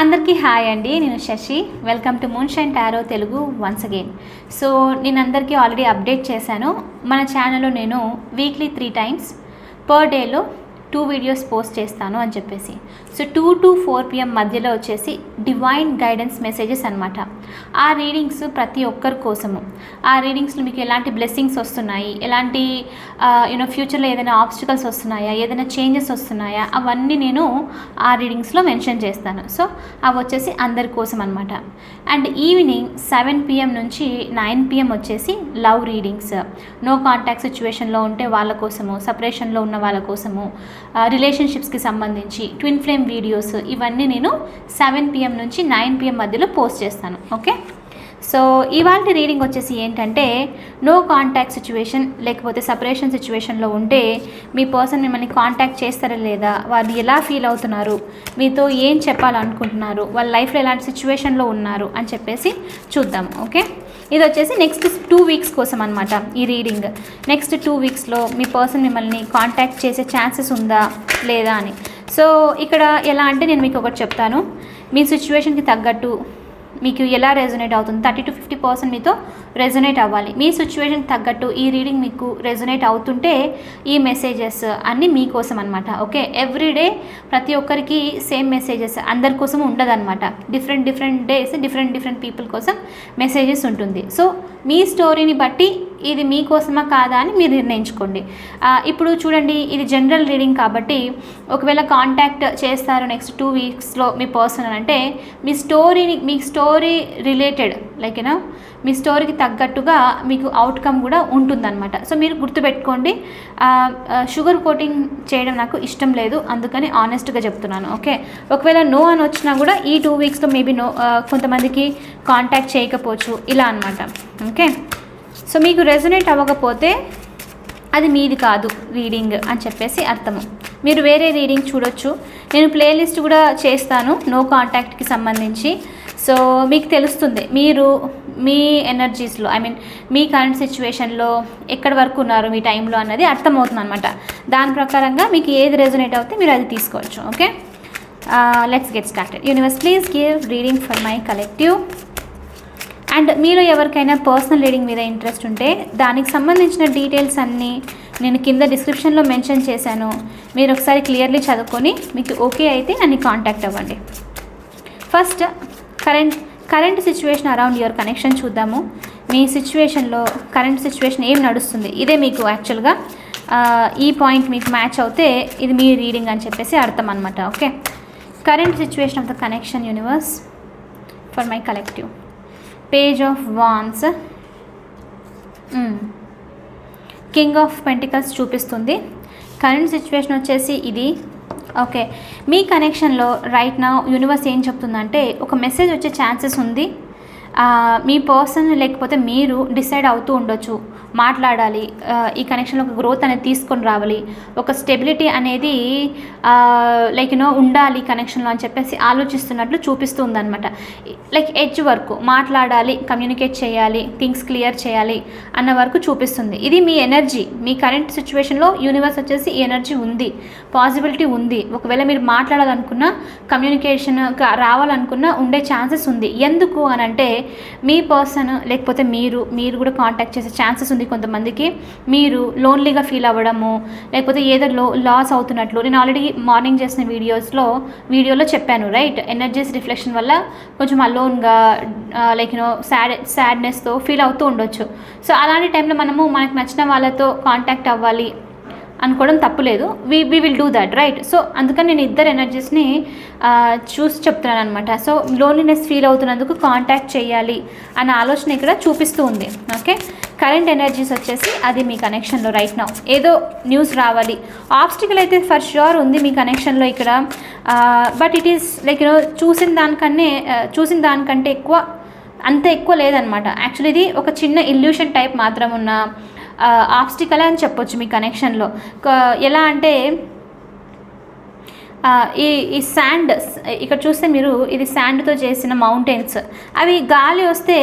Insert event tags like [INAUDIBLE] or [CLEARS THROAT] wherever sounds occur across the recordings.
అందరికీ హాయ్ అండి నేను Shashi. Welcome to moon shine tarot Telugu once again so నేను అందరికీ ఆల్రెడీ అప్డేట్ చేశాను. మన ఛానల్లో నేను వీక్లీ త్రీ టైమ్స్ పర్ డేలో టూ వీడియోస్ పోస్ట్ చేస్తాను అని చెప్పేసి. So two to four PM మధ్యలో వచ్చేసి డివైన్ గైడెన్స్ మెసేజెస్ అనమాట ఆ రీడింగ్స్ ప్రతి ఒక్కరి కోసము. ఆ రీడింగ్స్లో మీకు ఎలాంటి బ్లెస్సింగ్స్ వస్తున్నాయి? ఎలాంటి యూనో ఫ్యూచర్లో ఏదైనా ఆబ్స్టికల్స్ వస్తున్నాయా? ఏదైనా చేంజెస్ వస్తున్నాయా? అవన్నీ నేను ఆ రీడింగ్స్లో మెన్షన్ చేస్తాను. సో అవి వచ్చేసి అందరి కోసం అనమాట అండ్ ఈవినింగ్ సెవెన్ పిఎం నుంచి నైన్ పిఎం వచ్చేసి లవ్ రీడింగ్స్. నో కాంటాక్ట్ సిచ్యువేషన్లో ఉంటే వాళ్ళ కోసము సపరేషన్లో ఉన్న వాళ్ళ కోసము రిలేషన్షిప్స్కి సంబంధించి ట్విన్ ఫ్లేమ్ వీడియోస్ ఇవన్నీ నేను సెవెన్ పిఎం నుంచి నైన్ పిఎం మధ్యలో పోస్ట్ చేస్తాను. ఓకే? సో ఇవాళ రీడింగ్ వచ్చేసి ఏంటంటే నో కాంటాక్ట్ సిచ్యువేషన్ లేకపోతే సపరేషన్ సిచ్యువేషన్లో ఉంటే మీ పర్సన్ మిమ్మల్ని కాంటాక్ట్ చేస్తారా లేదా? వాళ్ళు ఎలా ఫీల్ అవుతున్నారు? మీతో ఏం చెప్పాలనుకుంటున్నారు? వాళ్ళ లైఫ్లో ఎలాంటి సిచ్యువేషన్లో ఉన్నారు? అని చెప్పేసి చూద్దాం ఓకే ఇది వచ్చేసి నెక్స్ట్ టూ వీక్స్ కోసం అనమాట ఈ రీడింగ్ నెక్స్ట్ టూ వీక్స్లో మీ పర్సన్ మిమ్మల్ని కాంటాక్ట్ చేసే ఛాన్సెస్ ఉందా? లేదా అని. సో ఇక్కడ ఎలా అంటే నేను మీకు ఒకటి చెప్తాను. మీ సిచ్యువేషన్కి తగ్గట్టు మీకు ఎలా రెజొనేట్ అవుతుంది? థర్టీ టు ఫిఫ్టీ పర్సెంట్ మీతో రెజొనేట్ అవ్వాలి. మీ సిచ్యువేషన్ తగ్గట్టు ఈ రీడింగ్ మీకు రెజొనేట్ అవుతుంటే ఈ మెసేజెస్ అన్నీ మీకోసం అనమాట ఓకే ఎవ్రీడే ప్రతి ఒక్కరికి సేమ్ మెసేజెస్ అందరి కోసం ఉండదన్నమాట. Different different days different different people కోసం మెసేజెస్ ఉంటుంది. సో మీ స్టోరీని బట్టి ఇది మీకోసమా కాదా అని మీరు నిర్ణయించుకోండి. ఇప్పుడు చూడండి ఇది జనరల్ రీడింగ్ కాబట్టి ఒకవేళ కాంటాక్ట్ చేస్తారు నెక్స్ట్ టూ వీక్స్లో మీ పర్సన్ అని అంటే మీ స్టోరీని మీ story related like you know మీ స్టోరీకి తగ్గట్టుగా మీకు అవుట్కమ్ కూడా ఉంటుందన్నమాట. సో మీరు గుర్తుపెట్టుకోండి. షుగర్ కోటింగ్ చేయడం నాకు ఇష్టం లేదు. అందుకని ఆనెస్ట్గా చెప్తున్నాను. ఓకే ఒకవేళ నో అని వచ్చినా కూడా ఈ టూ వీక్స్లో మేబీ నో కొంతమందికి కాంటాక్ట్ చేయకపోవచ్చు. ఇలా అనమాట ఓకే సో మీకు రెజనేట్ అవ్వకపోతే అది మీది కాదు రీడింగ్ అని చెప్పేసి అర్థము. మీరు వేరే రీడింగ్ చూడొచ్చు. నేను ప్లేలిస్ట్ కూడా చేస్తాను. నో కాంటాక్ట్కి సంబంధించి. సో మీకు తెలుస్తుంది. మీరు మీ ఎనర్జీస్లో ఐ మీన్ మీ కరెంట్ సిచ్యువేషన్లో ఎక్కడి వరకు ఉన్నారు మీ టైంలో అన్నది అర్థమవుతుంది అనమాట దాని ప్రకారంగా మీకు ఏది రెజనేట్ అవుతే మీరు అది తీసుకోవచ్చు okay let's get started universe please give reading for my collective and మీలో ఎవరికైనా పర్సనల్ రీడింగ్ మీద ఇంట్రెస్ట్ ఉంటే దానికి సంబంధించిన డీటెయిల్స్ అన్నీ నేను కింద డిస్క్రిప్షన్లో మెన్షన్ చేశాను. మీరు ఒకసారి క్లియర్లీ చదువుకొని మీకు ఓకే అయితే నన్ను కాంటాక్ట్ అవ్వండి. First current current situation around your connection చూద్దాము. మీ సిచ్యువేషన్లో కరెంట్ సిచ్యువేషన్ ఏం నడుస్తుంది? ఇదే మీకు యాక్చువల్గా ఈ పాయింట్ మీకు మ్యాచ్ అవుతే ఇది మీ రీడింగ్ అని చెప్పేసి అర్థం అనమాట okay current situation of the connection universe for my collective page of wands king of pentacles చూపిస్తుంది. కరెంట్ సిచ్యువేషన్ వచ్చేసి ఇది ఓకే. మీ కనెక్షన్లో రైట్ నా యూనివర్స్ ఏం చెప్తుందంటే ఒక మెసేజ్ వచ్చే ఛాన్సెస్ ఉంది. మీ పర్సన్ లేకపోతే మీరు డిసైడ్ అవుతూ ఉండొచ్చు. మాట్లాడాలి ఈ కనెక్షన్లో ఒక గ్రోత్ అనేది తీసుకొని రావాలి. ఒక స్టెబిలిటీ అనేది లైక్ యూనో ఉండాలి కనెక్షన్లో అని చెప్పేసి ఆలోచిస్తున్నట్లు చూపిస్తుంది అనమాట లైక్ ఎడ్జ్ వరకు మాట్లాడాలి కమ్యూనికేట్ చేయాలి థింగ్స్ క్లియర్ చేయాలి అన్న వరకు చూపిస్తుంది. ఇది మీ ఎనర్జీ మీ కరెంట్ సిచ్యువేషన్లో యూనివర్స్ వచ్చేసి ఈ ఎనర్జీ ఉంది. పాసిబిలిటీ ఉంది. ఒకవేళ మీరు మాట్లాడాలనుకున్నా కమ్యూనికేషన్ రావాలనుకున్నా ఉండే ఛాన్సెస్ ఉంది. ఎందుకు అని అంటే మీ పర్సన్ లేకపోతే మీరు మీరు కూడా కాంటాక్ట్ చేసే ఛాన్సెస్ ఉంది కొంతమందికి. మీరు లోన్లీగా ఫీల్ అవ్వడము లేకపోతే ఏదో లో లాస్ అవుతున్నట్లు. నేను ఆల్రెడీ మార్నింగ్ చేసిన వీడియోస్లో వీడియోలో చెప్పాను రైట్ ఎనర్జీస్ రిఫ్లెక్షన్ వల్ల కొంచెం అలోన్గా లైక్ యూనో సాడ్ సాడ్నెస్తో ఫీల్ అవుతూ ఉండొచ్చు. సో అలాంటి టైంలో మనము మనకు నచ్చిన వాళ్ళతో కాంటాక్ట్ అవ్వాలి అనుకోవడం తప్పులేదు. We we will do that right so అందుకని నేను ఇద్దరు ఎనర్జీస్ని చూసి చెప్తున్నాను అనమాట సో లోన్లీనెస్ ఫీల్ అవుతున్నందుకు కాంటాక్ట్ చేయాలి అన్న ఆలోచన ఇక్కడ చూపిస్తూ ఉంది. ఓకే కరెంట్ ఎనర్జీస్ వచ్చేసి అది మీ కనెక్షన్లో రైట్ నౌ ఏదో న్యూస్ రావాలి. ఆబ్స్టికల్ అయితే ఫర్ ష్యూర్ ఉంది మీ కనెక్షన్లో ఇక్కడ. But it is like you know చూసిన దానికన్నే చూసిన దానికంటే ఎక్కువ అంత ఎక్కువ లేదనమాట యాక్చువల్లీ ఇది ఒక చిన్న ఇల్యూషన్ టైప్ మాత్రం ఉన్న ఆబ్స్టికల్ అని చెప్పొచ్చు మీ కనెక్షన్లో ఎలా అంటే ఈ ఈ శాండ్ ఇక్కడ చూస్తే మీరు ఇది శాండ్తో చేసిన మౌంటైన్స్ అవి గాలి వస్తే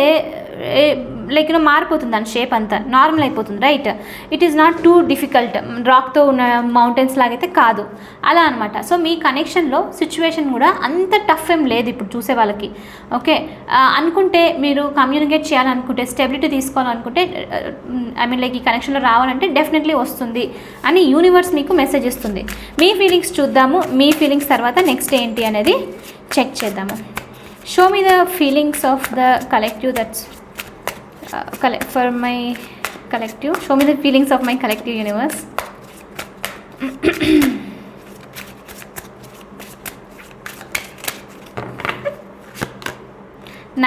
లైక్ యూనో మారిపోతుంది దాని షేప్ అంతా. నార్మల్ అయిపోతుంది right it is not too difficult రాక్తో ఉన్న మౌంటైన్స్ లాగైతే కాదు. అలా అనమాట సో మీ కనెక్షన్లో సిచ్యువేషన్ కూడా అంత టఫ్ ఏం లేదు ఇప్పుడు చూసే వాళ్ళకి. ఓకే అనుకుంటే మీరు కమ్యూనికేట్ చేయాలనుకుంటే స్టెబిలిటీ తీసుకోవాలనుకుంటే ఐ మీన్ లైక్ ఈ కనెక్షన్లో రావాలంటే డెఫినెట్లీ వస్తుంది అని యూనివర్స్ మీకు మెసేజ్ ఇస్తుంది. మీ ఫీలింగ్స్ చూద్దాము. మీ ఫీలింగ్స్ తర్వాత నెక్స్ట్ ఏంటి అనేది చెక్ చేద్దాము. Show me the feelings of the collective that's for my collective show me the feelings of my collective universe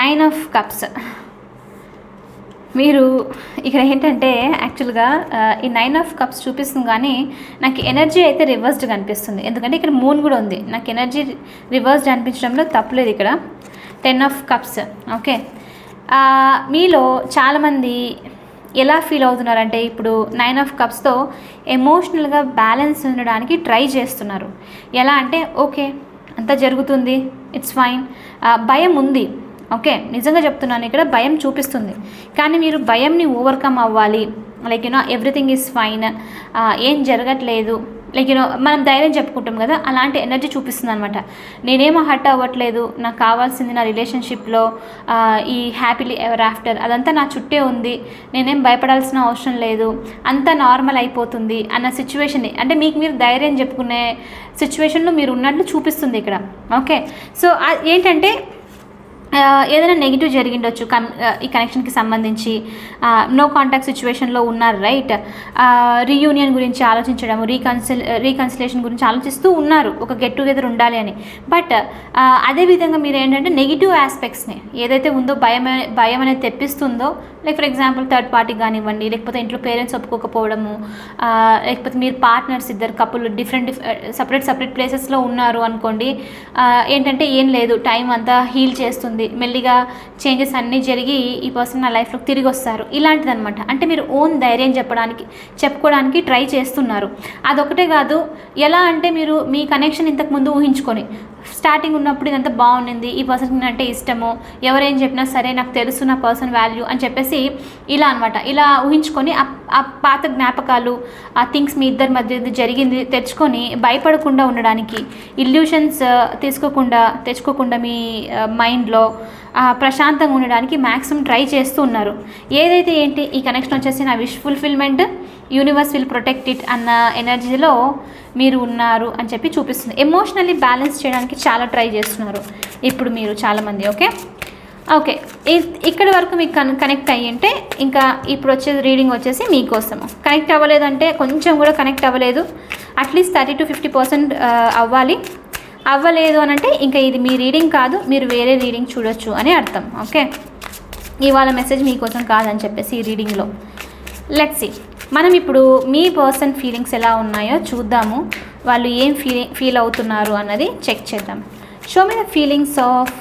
nine of cups మీరు ఇక్కడ ఏంటంటే యాక్చువల్గా ఈ నైన్ ఆఫ్ కప్స్ చూపిస్తుంది కానీ నాకు ఎనర్జీ అయితే రివర్స్డ్ కనిపిస్తుంది. ఎందుకంటే ఇక్కడ మూన్ కూడా ఉంది. నాకు ఎనర్జీ రివర్స్డ్ అనిపించడంలో తప్పులేదు ఇక్కడ. టెన్ ఆఫ్ కప్స్ ఓకే మీలో చాలామంది ఎలా ఫీల్ అవుతున్నారంటే ఇప్పుడు నైన్ ఆఫ్ కప్స్తో ఎమోషనల్గా బ్యాలెన్స్ ఉండడానికి ట్రై చేస్తున్నారు. ఎలా అంటే ఓకే అంతా జరుగుతుంది ఇట్స్ ఫైన్. భయం ఉంది. ఓకే నిజంగా చెప్తున్నాను ఇక్కడ భయం చూపిస్తుంది. కానీ మీరు భయంని ఓవర్కమ్ అవ్వాలి. Like you know everything is fine. ఏం జరగట్లేదు. లైక్ యూనో మనం ధైర్యం చెప్పుకుంటాం కదా అలాంటి ఎనర్జీ చూపిస్తుంది అనమాట నేనేమో హర్ట్ అవ్వట్లేదు నాకు కావాల్సింది నా రిలేషన్షిప్లో ఈ హ్యాపీలీ ఎవర్ ఆఫ్టర్ అదంతా నా చుట్టే ఉంది నేనేం భయపడాల్సిన అవసరం లేదు అంతా నార్మల్ అయిపోతుంది అన్న సిచ్యువేషన్ అంటే మీకు మీరు ధైర్యం చెప్పుకునే సిచ్యువేషన్లో మీరు ఉన్నట్లు చూపిస్తుంది ఇక్కడ. ఓకే సో ఏంటంటే ఏదైనా నెగిటివ్ జరిగిండొచ్చు కన్ ఈ కనెక్షన్కి సంబంధించి. నో కాంటాక్ట్ సిచ్యువేషన్లో ఉన్నారు రైట్ రీయూనియన్ గురించి ఆలోచించడం రీకన్సిల్ రీకన్సిలేషన్ గురించి ఆలోచిస్తూ ఉన్నారు ఒక గెట్ టుగెదర్ ఉండాలి అని. బట్ అదేవిధంగా మీరు ఏంటంటే నెగిటివ్ ఆస్పెక్ట్స్ని ఏదైతే ఉందో భయం భయం అనేది తెప్పిస్తుందో like for example third party కానివ్వండి లేకపోతే ఇంట్లో పేరెంట్స్ ఒప్పుకోకపోవడము లేకపోతే మీరు పార్ట్నర్స్ ఇద్దరు కపుల్ డిఫరెంట్ సపరేట్ సపరేట్ ప్లేసెస్లో ఉన్నారు అనుకోండి ఏంటంటే ఏం లేదు టైం అంతా హీల్ చేస్తుంది. మెల్లిగా చేంజెస్ అన్నీ జరిగి ఈ పర్సన్ నా లైఫ్లోకి తిరిగి వస్తారు. ఇలాంటిదనమాట అంటే మీరు ఓన్ ధైర్యం చెప్పడానికి చెప్పుకోవడానికి ట్రై చేస్తున్నారు. అదొకటే కాదు ఎలా అంటే మీరు మీ కనెక్షన్ ఇంతకుముందు ఊహించుకొని స్టార్టింగ్ ఉన్నప్పుడు ఇదంతా బాగుండింది. ఈ పర్సన్ అంటే ఇష్టము. ఎవరేం చెప్పినా సరే నాకు తెలుసు నా పర్సన్ వాల్యూ అని చెప్పేసి ఇలా అనమాట ఇలా ఊహించుకొని ఆ- ఆ పాత జ్ఞాపకాలు ఆ థింగ్స్ మీ ఇద్దరి మధ్య జరిగింది తెచ్చుకొని భయపడకుండా ఉండడానికి ఇల్యూషన్స్ తీసుకోకుండా తెచ్చుకోకుండా మీ మైండ్లో ప్రశాంతంగా ఉండడానికి మ్యాక్సిమం ట్రై చేస్తూ ఉన్నారు. ఏదైతే ఏంటి ఈ కనెక్షన్ వచ్చేసి నా wish fulfilment universe will protect it అన్న ఎనర్జీలో మీరు ఉన్నారు అని చెప్పి చూపిస్తుంది. ఎమోషనల్లీ బ్యాలెన్స్ చేయడానికి చాలా ట్రై చేస్తున్నారు. ఇప్పుడు మీరు చాలామంది ఓకే ఓకే ఇ- ఇక్కడి వరకు మీకు కన్ కనెక్ట్ అయ్యి ఉంటే ఇంకా ఇప్పుడు వచ్చేది రీడింగ్ వచ్చేసి మీకోసము కనెక్ట్ అవ్వలేదంటే కొంచెం కూడా కనెక్ట్ అవ్వలేదు. At least thirty to fifty percent అవ్వాలి. అవ్వలేదు అని అంటే ఇంకా ఇది మీ రీడింగ్ కాదు మీరు వేరే రీడింగ్ చూడొచ్చు అని అర్థం ఓకే ఇవాళ మెసేజ్ మీకోసం కాదని చెప్పేసి ఈ రీడింగ్లో లెట్స్ సీ మనం ఇప్పుడు మీ పర్సన్ ఫీలింగ్స్ ఎలా ఉన్నాయో చూద్దాము. వాళ్ళు ఏం ఫీల్ ఫీల్ అవుతున్నారు అన్నది చెక్ చేద్దాం. Show me the feelings of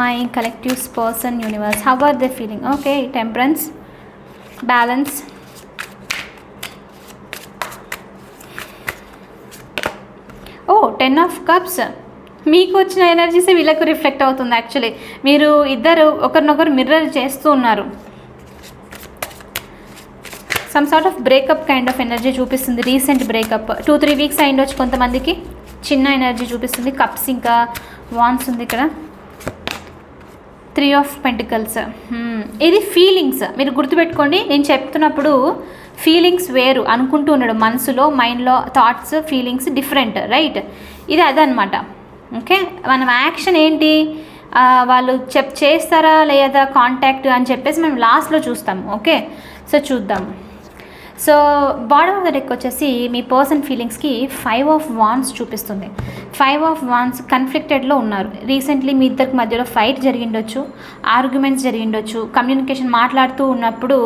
my collective's person universe how are the feeling okay temperance balance oh ten of cups మీకు వచ్చిన ఎనర్జీసే వీళ్ళకు రిఫ్లెక్ట్ అవుతుంది యాక్చువల్లీ మీరు ఇద్దరు ఒకరినొకరు మిర్రర్ చేస్తూ ఉన్నారు. Some sort of breakup kind of energy చూపిస్తుంది. Recent breakup two three weeks అయిండొచ్చు కొంతమందికి. చిన్న ఎనర్జీ చూపిస్తుంది. కప్స్ ఇంకా వాన్స్ ఉంది ఇక్కడ. త్రీ ఆఫ్ పెంటికల్స్ ఇది ఫీలింగ్స్ మీరు గుర్తుపెట్టుకోండి నేను చెప్తున్నప్పుడు ఫీలింగ్స్ వేరు. అనుకుంటూ ఉండడు. మనసులో మైండ్లో థాట్స్ ఫీలింగ్స్ డిఫరెంట్ రైట్ ఇది అదనమాట ఓకే మనం యాక్షన్ ఏంటి? వాళ్ళు చెప్ చేస్తారా? లేదా కాంటాక్ట్ అని చెప్పేసి మనం లాస్ట్లో చూస్తాం ఓకే సో చూద్దాము so body of the deck వచ్చేసి మీ పర్సన్ ఫీలింగ్స్కి ఫైవ్ ఆఫ్ వాన్స్ చూపిస్తుంది. ఫైవ్ ఆఫ్ వాన్స్ కన్ఫ్లిక్టెడ్లో ఉన్నారు. రీసెంట్లీ మీ ఇద్దరికి మధ్యలో ఫైట్ జరిగిండొచ్చు ఆర్గ్యుమెంట్స్ జరిగిండొచ్చు కమ్యూనికేషన్ మాట్లాడుతూ ఉన్నప్పుడు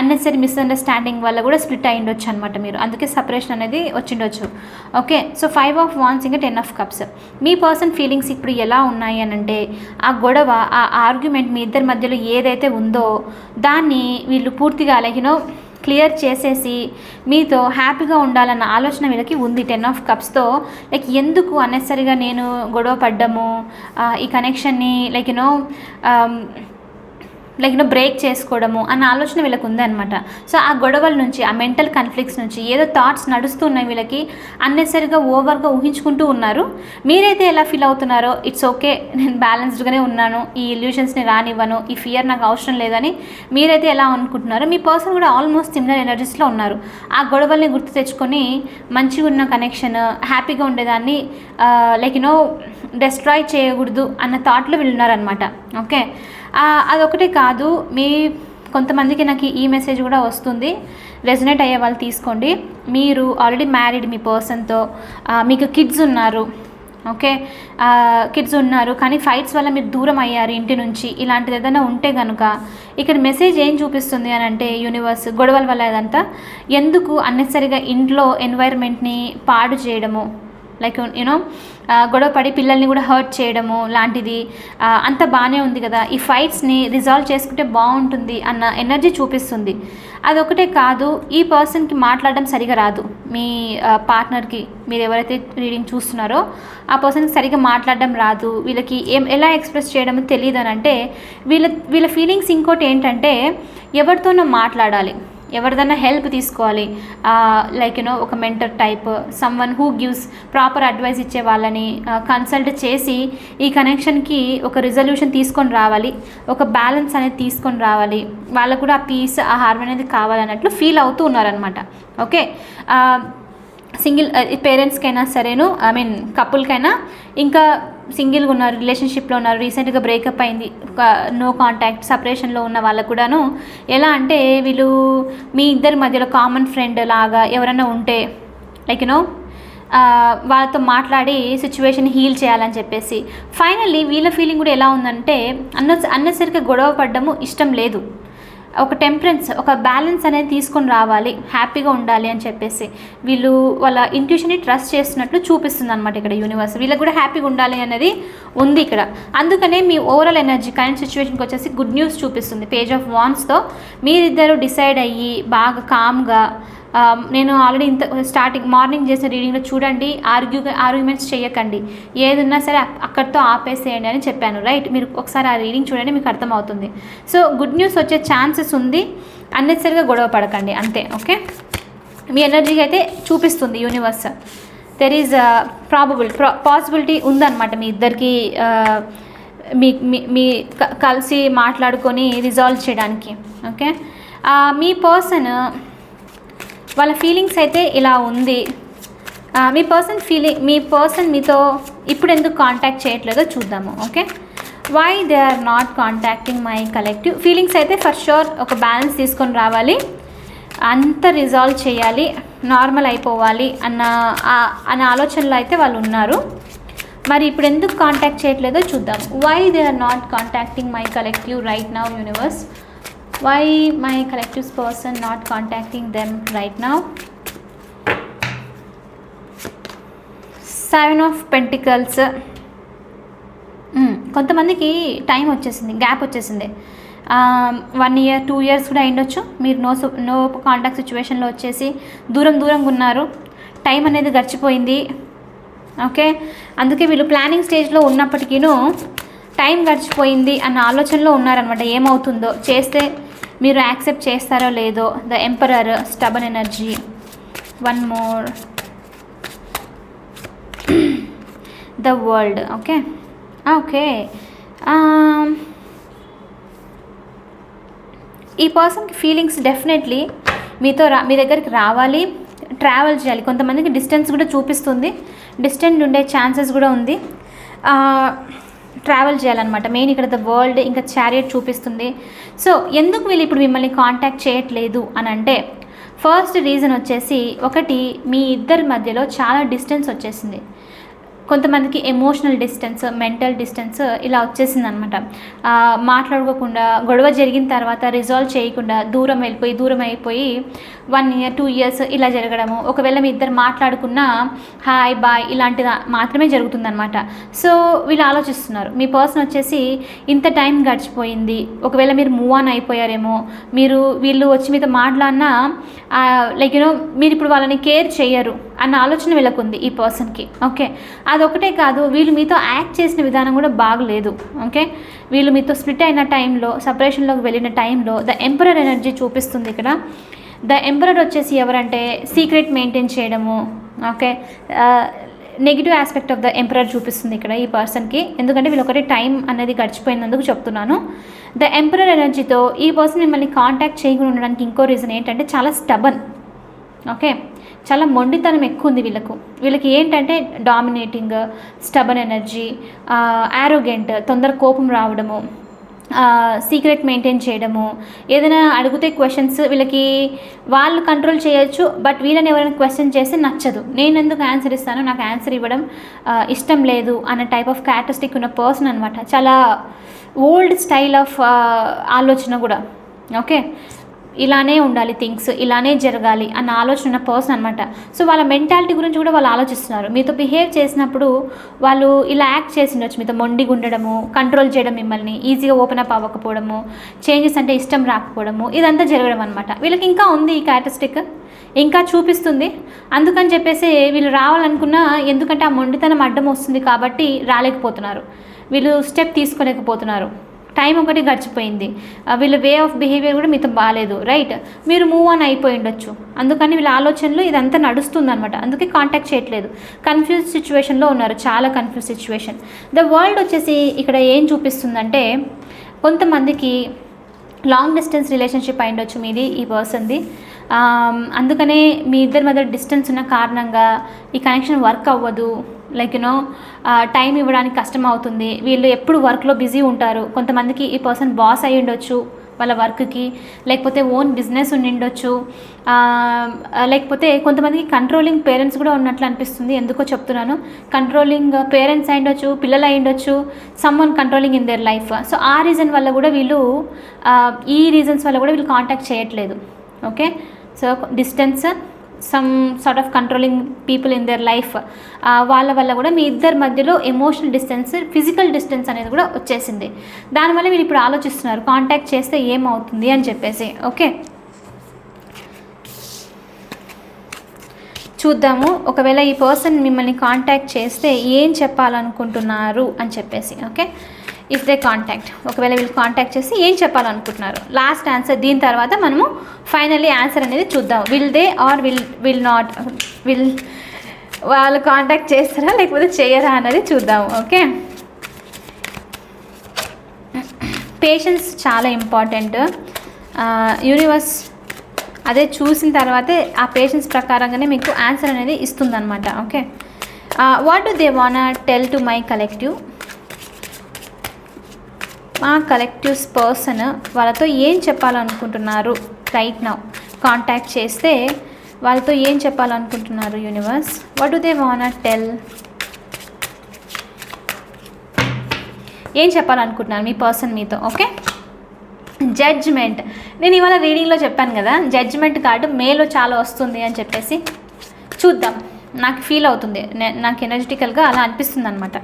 అన్నెసరీ మిస్అండర్స్టాండింగ్ వల్ల కూడా స్ప్లిట్ అయ్యిండొచ్చు అనమాట మీరు. అందుకే సపరేషన్ అనేది వచ్చిండొచ్చు. Okay so five of wands ఇంకా టెన్ ఆఫ్ కప్స్ మీ పర్సన్ ఫీలింగ్స్ ఇప్పుడు ఎలా ఉన్నాయి అని అంటే ఆ గొడవ ఆ ఆర్గ్యుమెంట్ మీ ఇద్దరి మధ్యలో ఏదైతే ఉందో దాన్ని వీళ్ళు పూర్తిగా అలాగినో క్లియర్ చేసేసి మీతో హ్యాపీగా ఉండాలన్న ఆలోచన వీళ్ళకి ఉంది. టెన్ ఆఫ్ కప్స్తో లైక్ ఎందుకు అన్నెసరిగా నేను గొడవ పడ్డము? ఈ కనెక్షన్ని like you know like you know break చేసుకోవడము అన్న ఆలోచన వీళ్ళకి ఉందన్నమాట. సో ఆ గొడవల నుంచి ఆ మెంటల్ కాన్ఫ్లిక్ట్స్ నుంచి ఏదో థాట్స్ నడుస్తున్నాయి వీళ్ళకి అన్నెసరిగా ఓవర్గా ఊహించుకుంటూ ఉన్నారు. మీరైతే ఎలా ఫీల్ అవుతున్నారో ఇట్స్ ఓకే నేను బ్యాలెన్స్డ్గానే ఉన్నాను ఈ ఇల్యూషన్స్ని రానివ్వను ఈ ఫియర్ నాకు అవసరం లేదని మీరైతే ఎలా అనుకుంటున్నారో మీ పర్సన్ కూడా ఆల్మోస్ట్ సిమిలర్ ఎనర్జీస్లో ఉన్నారు. ఆ గొడవల్ని గుర్తు తెచ్చుకొని మంచిగా ఉన్న కనెక్షన్ హ్యాపీగా ఉండేదాన్ని లైక్ యూనో డెస్ట్రాయ్ చేయకూడదు అన్న థాట్లో వీళ్ళు ఉన్నారనమాట ఓకే? అదొకటే కాదు మీ కొంతమందికి నాకు ఈ మెసేజ్ కూడా వస్తుంది. రెజనేట్ అయ్యే వాళ్ళు తీసుకోండి. మీరు ఆల్రెడీ మ్యారీడ్ మీ పర్సన్తో మీకు కిడ్స్ ఉన్నారు ఓకే? కిడ్స్ ఉన్నారు కానీ ఫైట్స్ వల్ల మీరు దూరం అయ్యారు ఇంటి నుంచి. ఇలాంటిది ఏదైనా ఉంటే కనుక ఇక్కడ మెసేజ్ ఏం చూపిస్తుంది అని అంటే యూనివర్స్ గొడవల వల్ల ఇదంతా ఎందుకు అన్నెసరిగా ఇంట్లో ఎన్వైర్మెంట్ని పాడు చేయడము? లైక్ యూనో uh, గొడవ పడి పిల్లల్ని కూడా హర్ట్ చేయడము లాంటిది అంత బాగానే ఉంది కదా. ఈ ఫైట్స్ని రిజాల్వ్ చేసుకుంటే బాగుంటుంది అన్న ఎనర్జీ చూపిస్తుంది. అదొకటే కాదు ఈ పర్సన్కి మాట్లాడడం సరిగా రాదు. మీ పార్ట్నర్కి మీరు ఎవరైతే రీడింగ్ చూస్తున్నారో ఆ పర్సన్కి సరిగా మాట్లాడడం రాదు. వీళ్ళకి ఏం ఎలా ఎక్స్ప్రెస్ చేయడం తెలియదు అని అంటే వీళ్ళ వీళ్ళ ఫీలింగ్స్ ఇంకోటి ఏంటంటే ఎవరితోనో మాట్లాడాలి. ఎవరిదైనా హెల్ప్ తీసుకోవాలి. లైక్ యూనో ఒక mentor type someone who gives proper advice ఇచ్చే వాళ్ళని కన్సల్ట్ చేసి ఈ కనెక్షన్కి ఒక రిజల్యూషన్ తీసుకొని రావాలి. ఒక బ్యాలెన్స్ అనేది తీసుకొని రావాలి. వాళ్ళకు కూడా ఆ పీస్ ఆ హార్మోన్ అనేది కావాలన్నట్లు ఫీల్ అవుతూ ఉన్నారనమాట ఓకే సింగిల్ పేరెంట్స్కైనా సరేను ఐ మీన్ కపుల్కైనా ఇంకా సింగిల్గా ఉన్నారు రిలేషన్షిప్లో ఉన్నారు రీసెంట్గా బ్రేకప్ అయింది. నో కాంటాక్ట్ సపరేషన్లో ఉన్న వాళ్ళకు కూడాను. ఎలా అంటే వీళ్ళు మీ ఇద్దరి మధ్యలో కామన్ ఫ్రెండ్ లాగా ఎవరైనా ఉంటే లైక్ యూనో వాళ్ళతో మాట్లాడి సిచ్యువేషన్ హీల్ చేయాలని చెప్పేసి. ఫైనల్లీ వీళ్ళ ఫీలింగ్ కూడా ఎలా ఉందంటే అన్న అన్నసరిగా గొడవ పడ్డము ఇష్టం లేదు. ఒక టెంపరెన్స్ ఒక బ్యాలెన్స్ అనేది తీసుకొని రావాలి హ్యాపీగా ఉండాలి అని చెప్పేసి. వీళ్ళు వాళ్ళ ఇంట్యూషన్ని ట్రస్ట్ చేస్తున్నట్లు చూపిస్తుంది అనమాట ఇక్కడ యూనివర్స్ వీళ్ళకి కూడా హ్యాపీగా ఉండాలి అనేది ఉంది ఇక్కడ. అందుకనే మీ ఓవరాల్ ఎనర్జీ కరెంట్ సిచ్యువేషన్కి వచ్చేసి గుడ్ న్యూస్ చూపిస్తుంది. పేజ్ ఆఫ్ వాన్స్తో మీరిద్దరు డిసైడ్ అయ్యి బాగా కామ్గా Um, నేను ఆల్రెడీ ఇంత స్టార్టింగ్ మార్నింగ్ చేసిన రీడింగ్లో చూడండి ఆర్గ్యూ ఆర్గ్యుమెంట్స్ చేయకండి. ఏదన్నా సరే అక్కడితో ఆపేసేయండి అని చెప్పాను రైట్ మీరు ఒకసారి ఆ రీడింగ్ చూడండి మీకు అర్థమవుతుంది. సో గుడ్ న్యూస్ వచ్చే ఛాన్సెస్ ఉంది. అన్నెసరిగా గొడవ పడకండి అంతే ఓకే మీ ఎనర్జీకి అయితే చూపిస్తుంది universe there is probable possibility ఉందన్నమాట మీ ఇద్దరికి మీ మీ- కలిసి మాట్లాడుకొని రిజాల్వ్ చేయడానికి ఓకే uh, మీ పర్సన్ వాళ్ళ ఫీలింగ్స్ అయితే ఇలా ఉంది. మీ పర్సన్ ఫీలింగ్ మీ పర్సన్ మీతో ఇప్పుడు ఎందుకు కాంటాక్ట్ చేయట్లేదో చూద్దాము okay why they are not contacting my collective feelings అయితే ఫర్ షూర్ ఒక బ్యాలెన్స్ తీసుకొని రావాలి. అంత రిజాల్వ్ చేయాలి నార్మల్ అయిపోవాలి అన్న అనే అన్న ఆలోచనలో అయితే వాళ్ళు ఉన్నారు. మరి ఇప్పుడు ఎందుకు కాంటాక్ట్ చేయట్లేదో చూద్దాం. Why they are not contacting my collective right now universe why my collective's person not contacting them right now seven of pentacles కొంతమందికి టైం వచ్చేసింది గ్యాప్ వచ్చేసింది. వన్ ఇయర్ టూ ఇయర్స్ కూడా అయిండొచ్చు. మీరు నో నో కాంటాక్ట్ సిచ్యువేషన్లో వచ్చేసి దూరం దూరంగా ఉన్నారు. టైం అనేది గడిచిపోయింది. ఓకే అందుకే వీళ్ళు ప్లానింగ్ స్టేజ్లో ఉన్నప్పటికీను టైం గడిచిపోయింది అన్న ఆలోచనలో ఉన్నారనమాట ఏమవుతుందో చేస్తే మీరు యాక్సెప్ట్ చేస్తారో లేదో the emperor stubborn energy. One more [CLEARS THROAT] the world okay? Okay. ఈ పర్సన్కి ఫీలింగ్స్ డెఫినెట్లీ మీతో రా మీ దగ్గరికి రావాలి ట్రావెల్ చేయాలి. కొంతమందికి డిస్టెన్స్ కూడా చూపిస్తుంది. డిస్టెన్స్ ఉండే ఛాన్సెస్ కూడా ఉంది. ట్రావెల్ చేయాలన్నమాట. మెయిన్ ఇక్కడ ద వరల్డ్ ఇంకా చారియట్ చూపిస్తుంది. సో ఎందుకు వీళ్ళు ఇప్పుడు మిమ్మల్ని కాంటాక్ట్ చేయట్లేదు అని అంటే ఫస్ట్ రీజన్ వచ్చేసి ఒకటి మీ ఇద్దరి మధ్యలో చాలా డిస్టెన్స్ వచ్చేసింది. కొంతమందికి ఎమోషనల్ డిస్టెన్స్ మెంటల్ డిస్టెన్స్ ఇలా వచ్చేసింది అనమాట మాట్లాడుకోకుండా గొడవ జరిగిన తర్వాత రిజాల్వ్ చేయకుండా దూరం వెళ్ళిపోయి దూరం అయిపోయి వన్ ఇయర్ టూ ఇయర్స్ ఇలా జరగడము. ఒకవేళ మీ ఇద్దరు మాట్లాడుకున్నా హాయ్ బాయ్ ఇలాంటిది మాత్రమే జరుగుతుందనమాట సో వీళ్ళు ఆలోచిస్తున్నారు. మీ పర్సన్ వచ్చేసి ఇంత టైం గడిచిపోయింది. ఒకవేళ మీరు మూవ్ ఆన్ అయిపోయారేమో మీరు వీళ్ళు వచ్చి మీతో మాట్లాడినా లైక్ యూనో మీరు ఇప్పుడు వాళ్ళని కేర్ చేయరు. అన్న ఆలోచన వీళ్ళకుంది ఈ పర్సన్కి ఓకే? అదొకటే కాదు వీళ్ళు మీతో యాక్ట్ చేసిన విధానం కూడా బాగలేదు ఓకే? వీళ్ళు మీతో స్ప్లిట్ అయిన టైంలో సపరేషన్లోకి వెళ్ళిన టైంలో ద ఎంపరర్ ఎనర్జీ చూపిస్తుంది ఇక్కడ. ద ఎంపరర్ వచ్చేసి ఎవరంటే సీక్రెట్ మెయింటైన్ చేయడము okay? Negative aspect of the emperor చూపిస్తుంది ఇక్కడ ఈ పర్సన్కి. ఎందుకంటే వీళ్ళు ఒకటి టైం అనేది గడిచిపోయినందుకు చెప్తున్నాను. ద ఎంపరర్ ఎనర్జీతో ఈ పర్సన్ మిమ్మల్ని కాంటాక్ట్ చేయకుండా ఉండడానికి ఇంకో రీజన్ ఏంటంటే చాలా స్టబన్ ఓకే? చాలా మొండితనం ఎక్కువ ఉంది వీళ్ళకు. వీళ్ళకి ఏంటంటే డామినేటింగ్ స్టబన్ ఎనర్జీ ఆరోగెంట్ తొందర కోపం రావడము సీక్రెట్ మెయింటైన్ చేయడము ఏదైనా అడిగితే క్వశ్చన్స్ వీళ్ళకి వాళ్ళు కంట్రోల్ చేయొచ్చు బట్ వీళ్ళని ఎవరైనా క్వశ్చన్ చేస్తే నచ్చదు. నేను ఎందుకు ఆన్సర్ ఇస్తాను నాకు ఆన్సర్ ఇవ్వడం ఇష్టం లేదు అన్న టైప్ ఆఫ్ క్యారెక్టరిస్టిక్ ఉన్న పర్సన్ అనమాట చాలా ఓల్డ్ స్టైల్ ఆఫ్ ఆలోచన కూడా. ఓకే? ఇలానే ఉండాలి థింగ్స్ ఇలానే జరగాలి అన్న ఆలోచన ఉన్న పర్సన్ అనమాట సో వాళ్ళ మెంటాలిటీ గురించి కూడా వాళ్ళు ఆలోచిస్తున్నారు. మీతో బిహేవ్ చేసినప్పుడు వాళ్ళు ఇలా యాక్ట్ చేసి ఉండొచ్చు. మీతో మొండిగా ఉండడము కంట్రోల్ చేయడం మిమ్మల్ని ఈజీగా ఓపెన్ అప్ అవ్వకపోవడము చేంజెస్ అంటే ఇష్టం రాకపోవడము ఇదంతా జరగడం అనమాట వీళ్ళకి ఇంకా ఉంది ఈ క్యారెక్టరిస్టిక్? ఇంకా చూపిస్తుంది. అందుకని చెప్పేసి వీళ్ళు రావాలనుకున్నా ఎందుకంటే ఆ మొండితనం అడ్డం వస్తుంది కాబట్టి రాలేకపోతున్నారు. వీళ్ళు స్టెప్ తీసుకోలేకపోతున్నారు. టైం ఒకటి గడిచిపోయింది. వీళ్ళ వే ఆఫ్ బిహేవియర్ కూడా మీతో బాగాలేదు రైట్? మీరు మూవ్ ఆన్ అయిపోయి ఉండొచ్చు. అందుకని వీళ్ళ ఆలోచనలు ఇదంతా నడుస్తుంది అనమాట అందుకే కాంటాక్ట్ చేయట్లేదు. కన్ఫ్యూజ్ సిచ్యువేషన్లో ఉన్నారు. చాలా కన్ఫ్యూజ్ సిచ్యువేషన్. ద వరల్డ్ వచ్చేసి ఇక్కడ ఏం చూపిస్తుందంటే కొంతమందికి లాంగ్ డిస్టెన్స్ రిలేషన్షిప్ అయి ఉండొచ్చు మీది ఈ పర్సన్ది. అందుకనే మీ ఇద్దరి మధ్య డిస్టెన్స్ ఉన్న కారణంగా ఈ కనెక్షన్ వర్క్ అవ్వదు. లైక్ యూనో టైం ఇవ్వడానికి కష్టం అవుతుంది. వీళ్ళు ఎప్పుడు వర్క్లో బిజీ ఉంటారు. కొంతమందికి ఈ పర్సన్ బాస్ అయి ఉండొచ్చు వాళ్ళ వర్క్కి లేకపోతే ఓన్ బిజినెస్ ఉండి ఉండొచ్చు. లేకపోతే కొంతమందికి కంట్రోలింగ్ పేరెంట్స్ కూడా ఉన్నట్లు అనిపిస్తుంది. ఎందుకో చెప్తున్నాను. కంట్రోలింగ్ పేరెంట్స్ అయి ఉండొచ్చు పిల్లలు అయి ఉండొచ్చు someone controlling in their life so ఆ రీజన్ వల్ల కూడా వీళ్ళు ఈ రీజన్స్ వల్ల కూడా వీళ్ళు కాంటాక్ట్ చేయట్లేదు. Okay so distance some sort of controlling people in their life వాళ్ళ వల్ల కూడా మీ ఇద్దరి మధ్యలో ఎమోషనల్ డిస్టెన్స్ ఫిజికల్ డిస్టెన్స్ అనేది కూడా వచ్చేసింది. దానివల్ల మీరు ఇప్పుడు ఆలోచిస్తున్నారు కాంటాక్ట్ చేస్తే ఏమవుతుంది అని చెప్పేసి ఓకే చూద్దాము ఒకవేళ ఈ పర్సన్ మిమ్మల్ని కాంటాక్ట్ చేస్తే ఏం చెప్పాలనుకుంటున్నారు అని చెప్పేసి ఓకే ఇఫ్ దే కాంటాక్ట్ ఒకవేళ వీళ్ళు కాంటాక్ట్ చేసి ఏం చెప్పాలనుకుంటున్నారు? లాస్ట్ ఆన్సర్ దీని తర్వాత మనము ఫైనల్లీ ఆన్సర్ అనేది చూద్దాం. Will they or will will not will వాళ్ళు కాంటాక్ట్ చేస్తారా లేకపోతే చేయరా అన్నది చూద్దాం. ఓకే పేషెన్స్ చాలా ఇంపార్టెంట్ యూనివర్స్ అదే చూసిన తర్వాతే ఆ పేషెన్స్ ప్రకారంగానే మీకు ఆన్సర్ అనేది ఇస్తుందన్నమాట. Okay what do they want tell to my collective my collective's person వాళ్ళతో ఏం చెప్పాలనుకుంటున్నారు రైట్ నౌ కాంటాక్ట్ చేస్తే వాళ్ళతో ఏం చెప్పాలనుకుంటున్నారు universe what do they want tell ఏం చెప్పాలనుకుంటున్నారు మీ పర్సన్ మీతో ఓకే జడ్జ్మెంట్ నేను ఇవాళ రీడింగ్లో చెప్పాను కదా జడ్జ్మెంట్ కార్డు మేలో చాలా వస్తుంది అని చెప్పేసి చూద్దాం. నాకు ఫీల్ అవుతుంది. నాకు ఎనర్జెటికల్గా అలా అనిపిస్తుంది అనమాట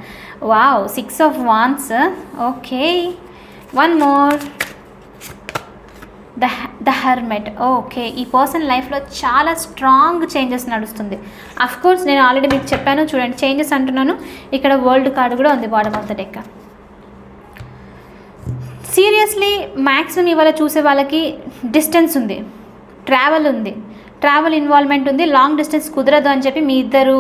wow six of wands okay one more the the hermit okay ఈ పర్సన్ లైఫ్లో చాలా స్ట్రాంగ్ చేంజెస్ నడుస్తుంది. అఫ్ కోర్స్ నేను ఆల్రెడీ మీకు చెప్పాను చూడండి చేంజెస్ అంటున్నాను. ఇక్కడ వరల్డ్ కార్డు కూడా ఉంది bottom of the deck seriously maximum ఇవాళ చూసే వాళ్ళకి డిస్టెన్స్ ఉంది ట్రావెల్ ఉంది. ట్రావెల్ ఇన్వాల్వ్మెంట్ ఉంది లాంగ్ డిస్టెన్స్ కుదరదు అని చెప్పి మీ ఇద్దరు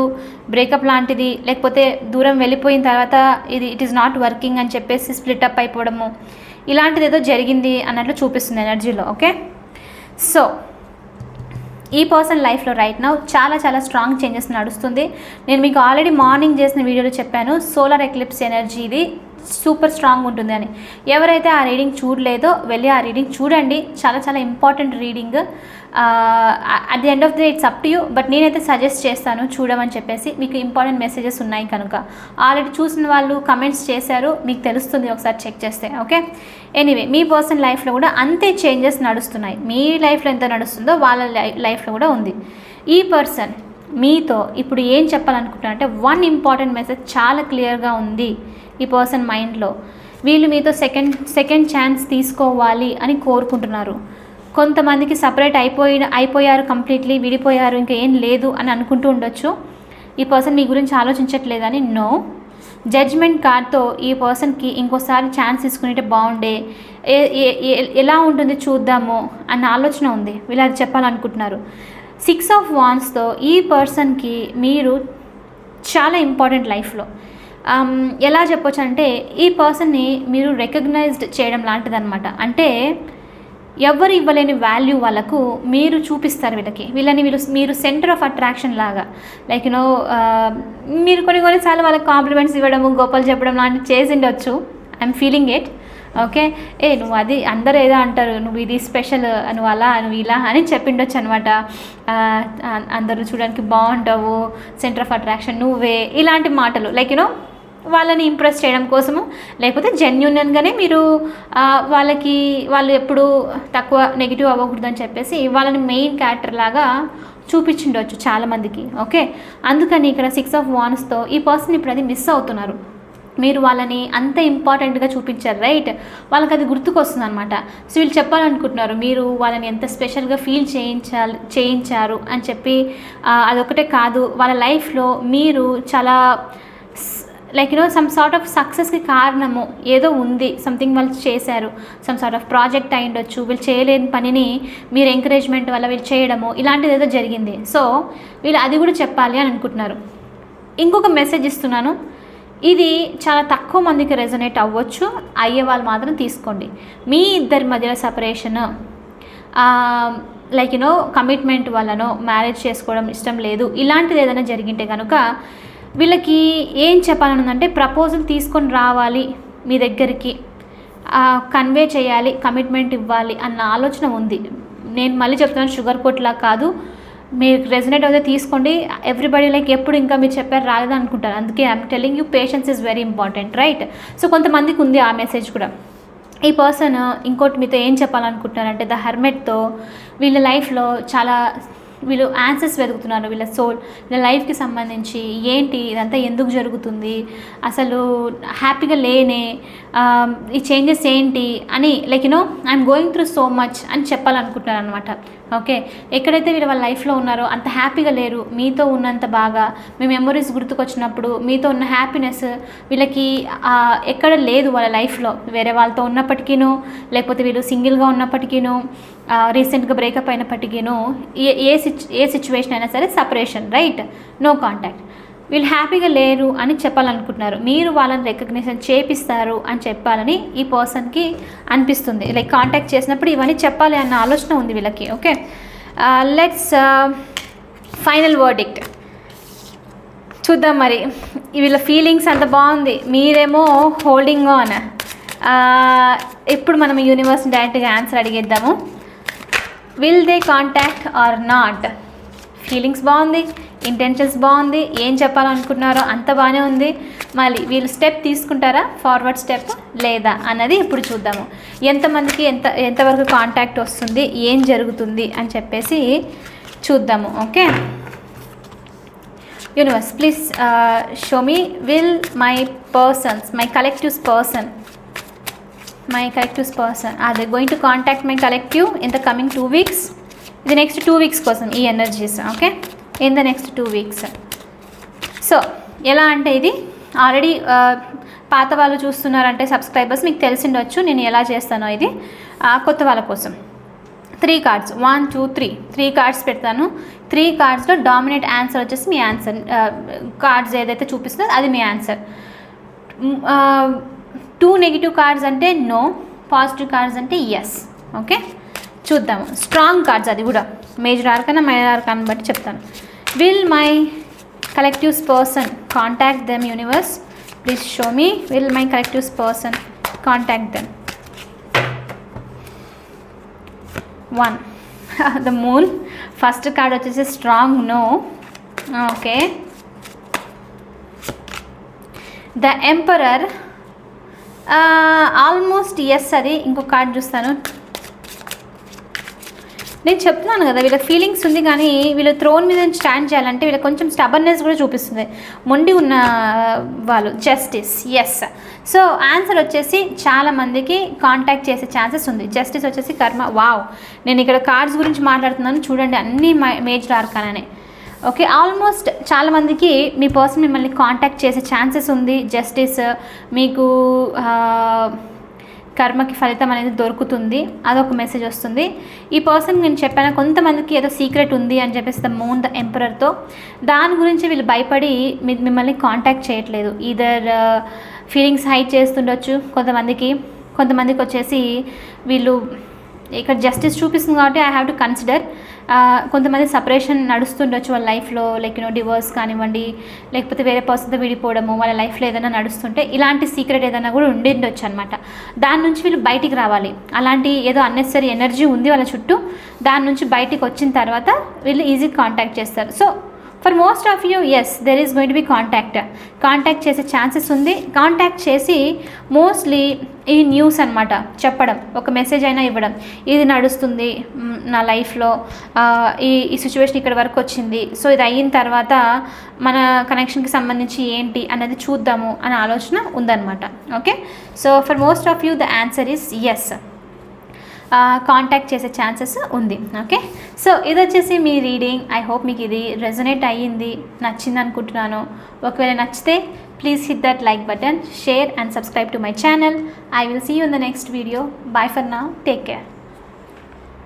బ్రేకప్ లాంటిది లేకపోతే దూరం వెళ్ళిపోయిన తర్వాత ఇది ఇట్ ఈస్ నాట్ వర్కింగ్ అని చెప్పేసి స్ప్లిట్ అప్ అయిపోవడము ఇలాంటిది ఏదో జరిగింది అన్నట్లు చూపిస్తుంది ఎనర్జీలో ఓకే సో ఈ పర్సన్ లైఫ్లో రైట్ నౌ చాలా చాలా స్ట్రాంగ్ చేంజెస్ నడుస్తుంది. నేను మీకు ఆల్రెడీ మార్నింగ్ చేసిన వీడియోలో చెప్పాను సోలార్ ఎక్లిప్స్ ఎనర్జీ ఇది సూపర్ స్ట్రాంగ్ ఉంటుంది అని. ఎవరైతే ఆ రీడింగ్ చూడలేదో వెళ్ళి ఆ రీడింగ్ చూడండి. చాలా చాలా important reading. At the end of the it's up to you. But నేనైతే సజెస్ట్ చేస్తాను చూడమని చెప్పేసి. మీకు ఇంపార్టెంట్ మెసేజెస్ ఉన్నాయి కనుక. ఆల్రెడీ చూసిన వాళ్ళు కమెంట్స్ చేశారు. మీకు తెలుస్తుంది ఒకసారి చెక్ చేస్తే. ఓకే? ఎనీవే మీ పర్సన్ లైఫ్లో కూడా అంతే చేంజెస్ నడుస్తున్నాయి. మీ లైఫ్లో ఎంత నడుస్తుందో వాళ్ళ లైఫ్లో కూడా ఉంది. ఈ పర్సన్ మీతో ఇప్పుడు ఏం చెప్పాలనుకుంటున్నారంటే వన్ ఇంపార్టెంట్ మెసేజ్ చాలా క్లియర్గా ఉంది. ఈ పర్సన్ మైండ్లో. వీళ్ళు మీతో సెకండ్ సెకండ్ ఛాన్స్ తీసుకోవాలి అని కోరుకుంటున్నారు. కొంతమందికి సపరేట్ అయిపోయి అయిపోయారు కంప్లీట్లీ విడిపోయారు ఇంకా ఏం లేదు అని అనుకుంటూ ఉండొచ్చు. ఈ పర్సన్ మీ గురించి ఆలోచించట్లేదని నో. జడ్జ్మెంట్ కార్డ్తో ఈ పర్సన్కి ఇంకోసారి ఛాన్స్ తీసుకునేటే బాగుండే ఎలా ఉంటుంది చూద్దాము అన్న ఆలోచన ఉంది. వీళ్ళు అది చెప్పాలనుకుంటున్నారు. సిక్స్ ఆఫ్ వాన్స్తో ఈ పర్సన్కి మీరు చాలా ఇంపార్టెంట్ లైఫ్లో. ఎలా చెప్పొచ్చు అంటే ఈ పర్సన్ని మీరు రికగ్నైజ్డ్ చేయడం లాంటిదన్నమాట. అంటే ఎవరు ఇవ్వలేని వాల్యూ వాళ్ళకు మీరు చూపిస్తారు వీళ్ళకి. వీళ్ళని వీళ్ళు మీరు సెంటర్ ఆఫ్ అట్రాక్షన్ లాగా. లైక్ యూనో మీరు కొన్ని కొన్నిసార్లు వాళ్ళకి కాంప్లిమెంట్స్ ఇవ్వడము గోపాలు చెప్పడం లాంటివి చేసి ఉండొచ్చు ఐఎమ్ ఫీలింగ్ ఇట్. ఓకే? ఏ నువ్వు అది అందరు ఏదో అంటారు. నువ్వు ఇది స్పెషల్ నువ్వు అలా నువ్వు ఇలా అని చెప్పిండొచ్చు అనమాట అందరూ చూడడానికి బాగుంటావు సెంటర్ ఆఫ్ అట్రాక్షన్ నువ్వే. ఇలాంటి మాటలు. లైక్ యూనో వాళ్ళని ఇంప్రెస్ చేయడం కోసము. లేకపోతే జెన్యున్గానే మీరు వాళ్ళకి వాళ్ళు ఎప్పుడు తక్కువ నెగిటివ్ అవ్వకూడదని చెప్పేసి వాళ్ళని మెయిన్ క్యారెక్టర్ లాగా చూపించుండొచ్చు చాలామందికి ఓకే? అందుకని ఇక్కడ సిక్స్ ఆఫ్ వాన్స్తో ఈ పర్సన్ ఇప్పుడు అది మిస్ అవుతున్నారు. మీరు వాళ్ళని అంత ఇంపార్టెంట్గా చూపించారు రైట్ వాళ్ళకి అది గుర్తుకొస్తుంది అనమాట సో వీళ్ళు చెప్పాలనుకుంటున్నారు మీరు వాళ్ళని ఎంత స్పెషల్గా ఫీల్ చేయించాలి చేయించారు అని చెప్పి అదొకటే కాదు వాళ్ళ లైఫ్లో మీరు చాలా like you know some sort of సక్సెస్కి కారణము ఏదో ఉంది. సంథింగ్ వాళ్ళు చేశారు. సమ్ సార్ట్ ఆఫ్ ప్రాజెక్ట్ అయి ఉండొచ్చు వీళ్ళు చేయలేని పనిని మీరు ఎంకరేజ్మెంట్ వల్ల వీళ్ళు చేయడము ఇలాంటిది ఏదో జరిగింది. సో వీళ్ళు అది కూడా చెప్పాలి అని అనుకుంటున్నారు. ఇంకొక మెసేజ్ ఇస్తున్నాను. ఇది చాలా తక్కువ మందికి రెజొనేట్ అవ్వచ్చు. అయ్యే వాళ్ళు మాత్రం తీసుకోండి. మీ ఇద్దరి మధ్యలో separation like you know commitment వల్లనో మ్యారేజ్ చేసుకోవడం ఇష్టం లేదు. ఇలాంటిది ఏదైనా జరిగింటే కనుక వీళ్ళకి ఏం చెప్పాలనుందంటే ప్రపోజల్ తీసుకొని రావాలి మీ దగ్గరికి కన్వే చేయాలి కమిట్మెంట్ ఇవ్వాలి అన్న ఆలోచన ఉంది. నేను మళ్ళీ చెప్తున్నాను షుగర్ కోట్లా కాదు. మీరు రెసినేట్ అయితే తీసుకోండి. ఎవ్రీబడి లైక్ ఎప్పుడు ఇంకా మీరు చెప్పారు రాలేదు అనుకుంటారు. అందుకే I'm telling you patience is very important right so కొంతమందికి ఉంది ఆ మెసేజ్ కూడా. ఈ పర్సన్ ఇంకోటి మీతో ఏం చెప్పాలనుకుంటున్నారంటే ద హెర్మెట్తో వీళ్ళ లైఫ్లో చాలా వీళ్ళు ఆన్సర్స్ వెతుకుతున్నారు. వీళ్ళ సోల్ వీళ్ళ లైఫ్కి సంబంధించి ఏంటి ఇదంతా ఎందుకు జరుగుతుంది? అసలు హ్యాపీగా లేనే ఈ చేంజెస్ ఏంటి అని like you know I'm going through so much అని చెప్పాలనుకుంటున్నారు అనమాట ఓకే ఎక్కడైతే వీళ్ళు వాళ్ళ లైఫ్లో ఉన్నారో అంత హ్యాపీగా లేరు. మీతో ఉన్నంత బాగా మీ మెమొరీస్ గుర్తుకొచ్చినప్పుడు మీతో ఉన్న హ్యాపీనెస్ వీళ్ళకి ఎక్కడ లేదు వాళ్ళ లైఫ్లో వేరే వాళ్ళతో ఉన్నప్పటికీను లేకపోతే వీళ్ళు సింగిల్గా ఉన్నప్పటికీను రీసెంట్గా బ్రేకప్ అయినప్పటికీను ఏ ఏ సిచ్ ఏ సిచ్యువేషన్ అయినా సరే సపరేషన్ రైట్ నో కాంటాక్ట్ వీళ్ళు హ్యాపీగా లేరు అని చెప్పాలనుకుంటున్నారు. మీరు వాళ్ళని రికగ్నిషన్ చేపిస్తారు అని చెప్పాలని ఈ పర్సన్కి అనిపిస్తుంది. లైక్ కాంటాక్ట్ చేసినప్పుడు ఇవన్నీ చెప్పాలి అన్న ఆలోచన ఉంది వీళ్ళకి ఓకే లెట్స్ ఫైనల్ వర్డిక్ట్ చూద్దాం మరి. వీళ్ళ ఫీలింగ్స్ అంత బాగుంది? మీరేమో హోల్డింగ్ ఆన్ uh, ఇప్పుడు మనం యూనివర్స్ డైరెక్ట్గా answer అడిగేద్దాము. Will they contact or not feelings బాగుంది. ఇంటెన్షన్స్ బాగుంది ఏం చెప్పాలనుకుంటున్నారో అంత బాగానే ఉంది. మళ్ళీ వీళ్ళు స్టెప్ తీసుకుంటారా? ఫార్వర్డ్ స్టెప్ లేదా అన్నది ఇప్పుడు చూద్దాము. ఎంతమందికి ఎంత ఎంతవరకు కాంటాక్ట్ వస్తుంది ఏం జరుగుతుంది అని చెప్పేసి చూద్దాము okay? Universe please show me will my person's my collective's person my collective's person అదే going to contact my collective in the coming two weeks ఇది నెక్స్ట్ టూ వీక్స్ కోసం ఈ energies okay in the next two weeks so ఎలా అంటే ఇది already uh, పాత వాళ్ళు చూస్తున్నారంటే subscribers మీకు తెలిసిండొచ్చు నేను ఎలా చేస్తానో ఇది కొత్త వాళ్ళ కోసం. Three cards one two three three cards పెడతాను. త్రీ కార్డ్స్లో డామినేట్ ఆన్సర్ వచ్చేసి మీ ఆన్సర్ కార్డ్స్ uh, ఏదైతే చూపిస్తుందో అది మీ ఆన్సర్ టూ నెగిటివ్ కార్డ్స్ అంటే నో పాజిటివ్ కార్డ్స్ అంటే ఎస్ ఓకే చూద్దాము. స్ట్రాంగ్ కార్డ్స్ అది కూడా. మేజర్ ఆర్కన్నా మైనర్ ఆర్కాన్ బట్టి చెప్తాను. Will my collective's person contact them universe please show me will my collective's person contact them one the moon first card వచ్చేసి strong no okay the emperor almost yes అది ఇంకో card చూస్తాను. నేను చెప్తున్నాను కదా వీళ్ళ ఫీలింగ్స్ ఉంది కానీ వీళ్ళ థ్రోన్ మీద స్టాండ్ చేయాలంటే వీళ్ళ కొంచెం స్టబర్నెస్ కూడా చూపిస్తుంది. మొండి ఉన్న వాళ్ళు జస్టిస్ ఎస్ సో ఆన్సర్ వచ్చేసి చాలా మందికి కాంటాక్ట్ చేసే ఛాన్సెస్ ఉంది. జస్టిస్ వచ్చేసి కర్మ. వావ్ నేను ఇక్కడ కార్డ్స్ గురించి మాట్లాడుతున్నాను. చూడండి అన్ని మేజర్ ఆర్కాననే ఓకే ఆల్మోస్ట్ చాలామందికి మీ పర్సన్ మిమ్మల్ని కాంటాక్ట్ చేసే ఛాన్సెస్ ఉంది. జస్టిస్ మీకు కర్మకి ఫలితం అనేది దొరుకుతుంది. అదొక మెసేజ్ వస్తుంది. ఈ పర్సన్ నేను చెప్పాను కొంతమందికి ఏదో సీక్రెట్ ఉంది అని చెప్పేసి ద మూన్ ద ఎంపరర్తో దాని గురించి వీళ్ళు భయపడి మీ- మిమ్మల్ని కాంటాక్ట్ చేయట్లేదు. ఈదర్ ఫీలింగ్స్ హైట్ చేస్తుండొచ్చు కొంతమందికి కొంతమందికి వచ్చేసి వీళ్ళు ఇక్కడ జస్టిస్ చూపిస్తుంది కాబట్టి ఐ హ్యావ్ టు కన్సిడర్ కొంతమంది సపరేషన్ నడుస్తుండొచ్చు వాళ్ళ లైఫ్లో లైక్ యూనో డివోర్స్ కానివ్వండి లేకపోతే వేరే పర్సన్తో విడిపోవడము వాళ్ళ లైఫ్లో ఏదైనా నడుస్తుంటే ఇలాంటి సీక్రెట్ ఏదైనా కూడా ఉండిండొచ్చు అనమాట దాని నుంచి వీళ్ళు బయటికి రావాలి. అలాంటి ఏదో అన్నెసరీ ఎనర్జీ ఉంది వాళ్ళ చుట్టూ దాని నుంచి బయటికి వచ్చిన తర్వాత వీళ్ళు ఈజీ కాంటాక్ట్ చేస్తారు. So for most of you yes there is going to be contact contact చేసే ఛాన్సెస్ ఉంది. కాంటాక్ట్ చేసి మోస్ట్లీ ఈ న్యూస్ అనమాట చెప్పడం. ఒక మెసేజ్ అయినా ఇవ్వడం. ఇది నడుస్తుంది నా లైఫ్లో ఈ ఈ సిచ్యువేషన్ ఇక్కడ వరకు వచ్చింది. సో ఇది అయిన తర్వాత మన కనెక్షన్కి సంబంధించి ఏంటి అన్నది చూద్దాము అనే ఆలోచన ఉందన్నమాట. Okay so for most of you the answer is yes contact చేసే ఛాన్సెస్ ఉంది ఓకే సో ఇది వచ్చేసి మీ రీడింగ్ ఐ హోప్ మీకు ఇది రెజొనేట్ అయ్యింది నచ్చింది అనుకుంటున్నాను ఒకవేళ నచ్చితే please hit that like button share and subscribe to my channel I will see you in the next video bye for now take care